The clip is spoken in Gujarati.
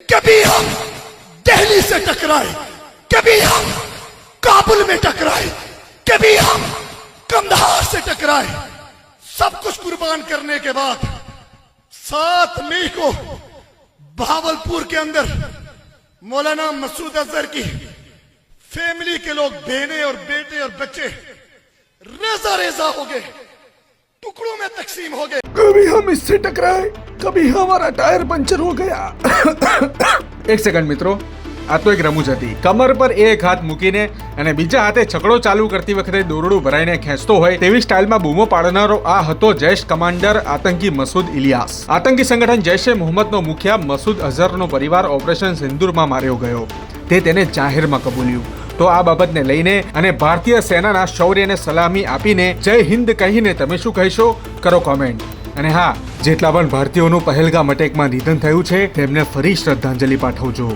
कभी हम दिल्ली से टकराए, कभी हम काबुल में टकराए, कभी हम कंधार से टकराए। सब कुछ कुर्बान करने के बाद सात मई को भावलपुर के अंदर मौलाना मसूद अजहर की फैमिली के लोग बहने और बेटे और बच्चे रेजा रेजा हो गए, टुकड़ों में तकसीम हो गए। कभी हम इससे टकराए કભી હમારા ટાયર પંચર હો ગયા એક સેકન્ડ મિત્રો આ તો એક રમૂજ હતી કમર પર એક હાથ મૂકીને અને બીજા હાથે છકડો ચાલુ કરતી વખતે દોરડું ભરાઈને ખેંચતો હોય તેવી સ્ટાઇલમાં બૂમો પાડનારો આ હતો જૈશ કમાન્ડર આતંકી મસૂદ ઇલિયાસ. આતંકી સંગઠન જૈશ એ મોહમ્મદનો મુખિયા મસૂદ અઝહરનો પરિવાર ઓપરેશન સિંદુરમાં માર્યો ગયો. તે તેને જાહેરમાં કબૂલ્યું. તો આ બાબતને લઈને અને ભારતીય સેનાના શૌર્યને સલામી આપીને જય હિન્દ કહીને તમે શું કહેશો? કરો કોમેન્ટ અને હા જેટલા પણ ભારતીયોનું પહેલગામ અટેકમાં નિધન થયું છે તેમને ફરી શ્રદ્ધાંજલિ પાઠવજો.